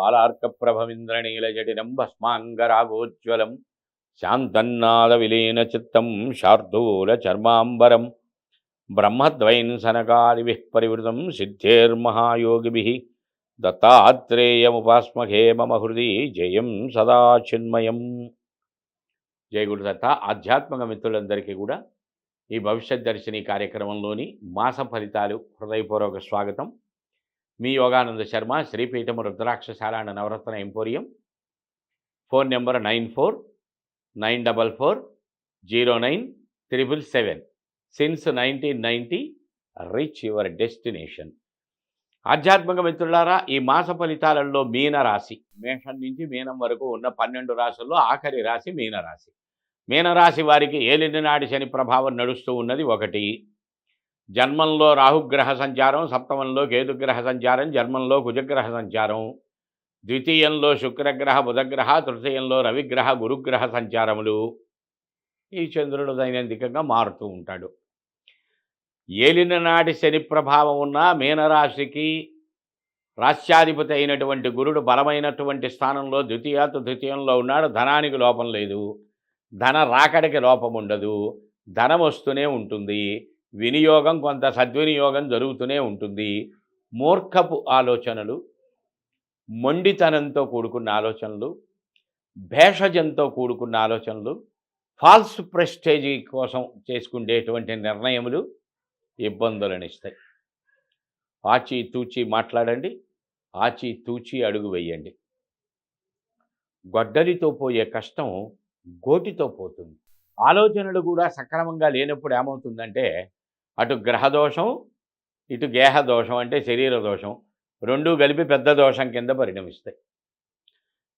బాలార్కప్రభమింద్రనీలజటినం భస్మాంగరాగోజ్వలం శాంతన్నాద విలీన చిత్తం శార్దూల చర్మాంబరం బ్రహ్మద్వైన్సనకాదిభిः పరివృతం సిద్ధేర్మహాయోగిభిः దత్తాత్రేయముపాస్మహే మమ హృది జయం సదా చిన్మయం జయ గురుదత్త ఆధ్యాత్మిక మిత్రులందరికీ కూడా ఈ భవిష్యత్ దర్శిని కార్యక్రమంలోని మాస ఫలితాలు హృదయపూర్వక స్వాగతం। మీ యోగానంద శర్మ శ్రీపీఠము రుద్రాక్షశాలాణ Navaratna emporium. Phone number nine four nine double four zero nine triple seven. Since nineteen ninety reach your destination. ఆధ్యాత్మిక మిత్రులారా ఈ మాస ఫలితాలలో మీన రాశి. మేషం నుంచి మీనం వరకు ఉన్న పన్నెండు రాశుల్లో ఆఖరి రాశి మీనరాశి మీనరాశి వారికి ఏలినాటి శని ప్రభావం నడుస్తూ ఉన్నది ఒకటి. జన్మంలో రాహుగ్రహ సంచారం సప్తమంలో కేతుగ్రహ సంచారం జన్మంలో కుజగ్రహ సంచారం ద్వితీయంలో శుక్రగ్రహ బుధగ్రహ తృతీయంలో రవిగ్రహ గురుగ్రహ సంచారములు. ఈ చంద్రుడు దైనందికంగా మారుతూ ఉంటాడు. ఏలిన నాటి శని ప్రభావం ఉన్న మీనరాశికి రాష్ట్రాధిపతి అయినటువంటి గురుడు బలమైనటువంటి స్థానంలో ద్వితీయ ద్వితీయంలో ఉన్నాడు. ధనానికి లోపం లేదు. ధన రాకడికి లోపం ఉండదు. ధనం వస్తూనే ఉంటుంది. వినియోగం కొంత సద్వినియోగం జరుగుతూనే ఉంటుంది. మూర్ఖపు ఆలోచనలు మొండితనంతో కూడుకున్న ఆలోచనలు భేషజంతో కూడుకున్న ఆలోచనలు ఫాల్స్ ప్రెస్టేజీ కోసం చేసుకునేటువంటి నిర్ణయములు ఇబ్బందులనిస్తాయి ఆచి తూచి మాట్లాడండి ఆచి తూచి అడుగు వేయండి. గొడ్డలితో పోయే కష్టం గోటితో పోతుంది. ఆలోచనలు కూడా సక్రమంగా లేనప్పుడు ఏమవుతుందంటే అటు గ్రహదోషం ఇటు గేహ దోషం అంటే శరీర దోషం. రెండూ కలిపి పెద్ద దోషం కింద పరిణమిస్తాయి.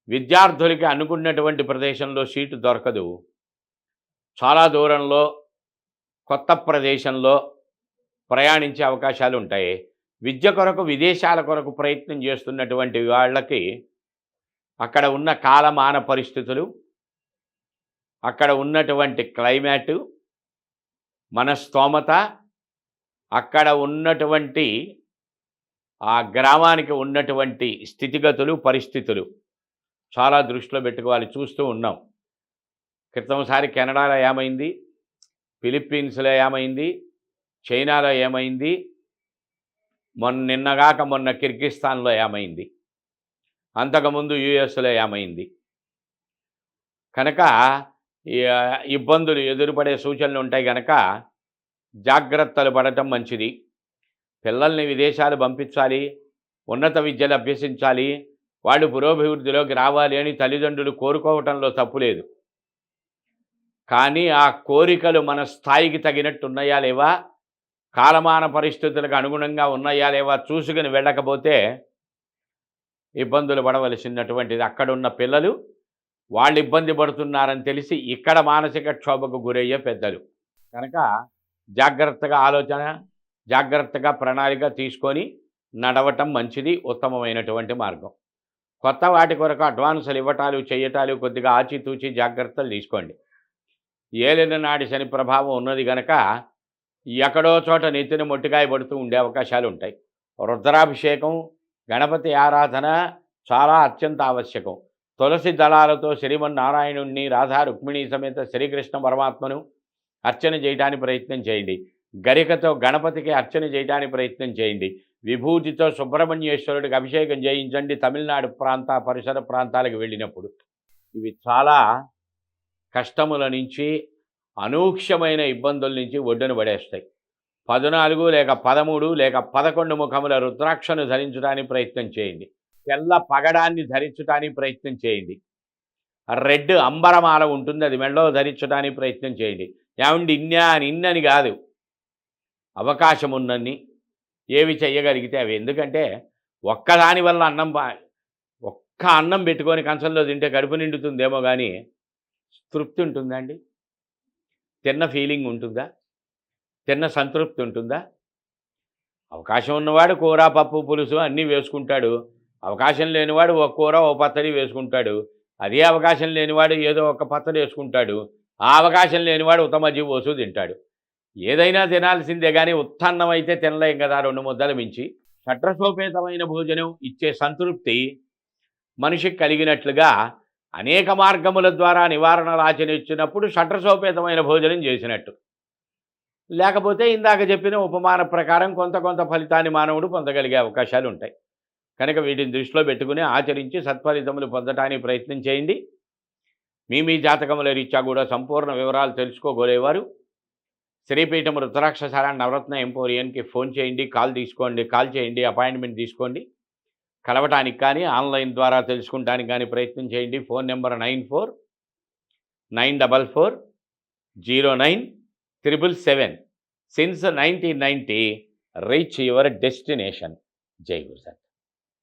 విద్యార్థులకి అనుకున్నటువంటి ప్రదేశంలో సీటు దొరకదు. చాలా దూరంలో కొత్త ప్రదేశంలో ప్రయాణించే అవకాశాలు ఉంటాయి. విద్య కొరకు విదేశాల కొరకు ప్రయత్నం చేస్తున్నటువంటి వాళ్ళకి అక్కడ ఉన్న కాలమాన పరిస్థితులు అక్కడ ఉన్నటువంటి క్లైమేటు మన స్తోమత అక్కడ ఉన్నటువంటి ఆ గ్రామానికి ఉన్నటువంటి స్థితిగతులు పరిస్థితులు చాలా దృష్టిలో పెట్టుకోవాలి చూస్తూ ఉన్నాం. క్రితంసారి కెనడాలో ఏమైంది? ఫిలిప్పీన్స్లో ఏమైంది? చైనాలో ఏమైంది? మొన్న నిన్నగాక మొన్న కిర్గిస్తాన్లో ఏమైంది? అంతకుముందు యుఎస్లో ఏమైంది? కనుక ఈ, ఇబ్బందులు ఎదురుపడే సూచనలు ఉంటాయి కనుక జాగ్రత్తలు పడటం మంచిది. పిల్లల్ని విదేశాలు పంపించాలి ఉన్నత విద్యలు అభ్యసించాలి వాళ్ళు పురోభివృద్ధిలోకి రావాలి అని తల్లిదండ్రులు కోరుకోవటంలో తప్పులేదు కానీ ఆ కోరికలు మన స్థాయికి తగినట్టు ఉన్నాయా లేవా? కాలమాన పరిస్థితులకు అనుగుణంగా ఉన్నాయా లేవా? చూసుకుని వెళ్ళకపోతే ఇబ్బందులు పడవలసినటువంటిది. అక్కడున్న పిల్లలు వాళ్ళు ఇబ్బంది పడుతున్నారని తెలిసి ఇక్కడ మానసిక క్షోభకు గురయ్యే పెద్దలు. కనుక జాగ్రత్తగా ఆలోచన జాగ్రత్తగా ప్రణాళిక తీసుకొని నడవటం మంచిది ఉత్తమమైనటువంటి మార్గం. కొత్త వాటి కొరకు అడ్వాన్సులు ఇవ్వటాలు చేయటాలు కొద్దిగా ఆచితూచి జాగ్రత్తలు తీసుకోండి. ఏలిన నాటి శని ప్రభావం ఉన్నది గనక ఎక్కడో చోట నెత్తిన మొట్టికాయ పడుతూ ఉండే అవకాశాలు ఉంటాయి. రుద్రాభిషేకం గణపతి ఆరాధన చాలా అత్యంత ఆవశ్యకం. తులసి దళాలతో శ్రీమన్నారాయణుణ్ణి రాధా రుక్మిణి సమేత శ్రీకృష్ణ పరమాత్మను అర్చన చేయడానికి ప్రయత్నం చేయండి. గరికతో గణపతికి అర్చన చేయడానికి ప్రయత్నం చేయండి. విభూతితో సుబ్రహ్మణ్యేశ్వరుడికి అభిషేకం చేయించండి. తమిళనాడు ప్రాంత పరిసర ప్రాంతాలకు వెళ్ళినప్పుడు. ఇవి చాలా కష్టముల నుంచి అనూక్ష్యమైన ఇబ్బందుల నుంచి ఒడ్డున పడేస్తాయి. పద్నాలుగు లేక పదమూడు లేక పదకొండు ముఖముల రుద్రాక్షను ధరించడానికి ప్రయత్నం చేయండి. తెల్ల పగడాన్ని ధరించడానికి ప్రయత్నం చేయండి. రెడ్ అంబరమాల ఉంటుంది. అది మెడలో ధరించడానికి ప్రయత్నం చేయండి. ఏమండి ఇన్నా అని ఇన్నని కాదు. అవకాశం ఉన్నన్ని ఏవి చెయ్యగలిగితే అవి. ఎందుకంటే ఒక్కదాని వల్ల అన్నం ఒక్క అన్నం పెట్టుకొని కంచంలో తింటే కడుపు నిండుతుందేమో కానీ తృప్తి ఉంటుందండి తిన్న ఫీలింగ్ ఉంటుందా? తిన్న సంతృప్తి ఉంటుందా? అవకాశం ఉన్నవాడు కూర పప్పు పులుసు అన్నీ వేసుకుంటాడు. అవకాశం లేనివాడు ఒక కూర ఓ పచ్చడి వేసుకుంటాడు. అదే అవకాశం లేనివాడు ఏదో ఒక పచ్చడి వేసుకుంటాడు. ఆ అవకాశం లేనివాడు ఉత్తమ జీవోసు తింటాడు. ఏదైనా తినాల్సిందే కానీ ఉత్థాన్నం అయితే తినలేం కదా రెండు ముద్దలు మించి. షట్రసోపేతమైన భోజనం ఇచ్చే సంతృప్తి మనిషికి కలిగినట్లుగా అనేక మార్గముల ద్వారా నివారణలు ఆచరించినప్పుడు షట్రసోపేతమైన భోజనం చేసినట్టు. లేకపోతే ఇందాక చెప్పిన ఉపమాన ప్రకారం కొంత కొంత ఫలితాన్ని మానవుడు పొందగలిగే అవకాశాలు ఉంటాయి కనుక వీటిని దృష్టిలో పెట్టుకుని ఆచరించి సత్ఫలితములు పొందటానికి ప్రయత్నం చేయండి. మీ మీ జాతకముల రీత్యా కూడా సంపూర్ణ వివరాలు తెలుసుకోగోలేవారు. శ్రీపీఠం రుద్రాక్షసార నవరత్న ఎంపోరియన్కి ఫోన్ చేయండి కాల్ తీసుకోండి కాల్ చేయండి అపాయింట్మెంట్ తీసుకోండి. కలవటానికి కానీ ఆన్లైన్ ద్వారా తెలుసుకుంటానికి కానీ ప్రయత్నం చేయండి. Phone number nine four nine double four zero nine triple seven. Since nineteen ninety reach your destination. జై గురుసార్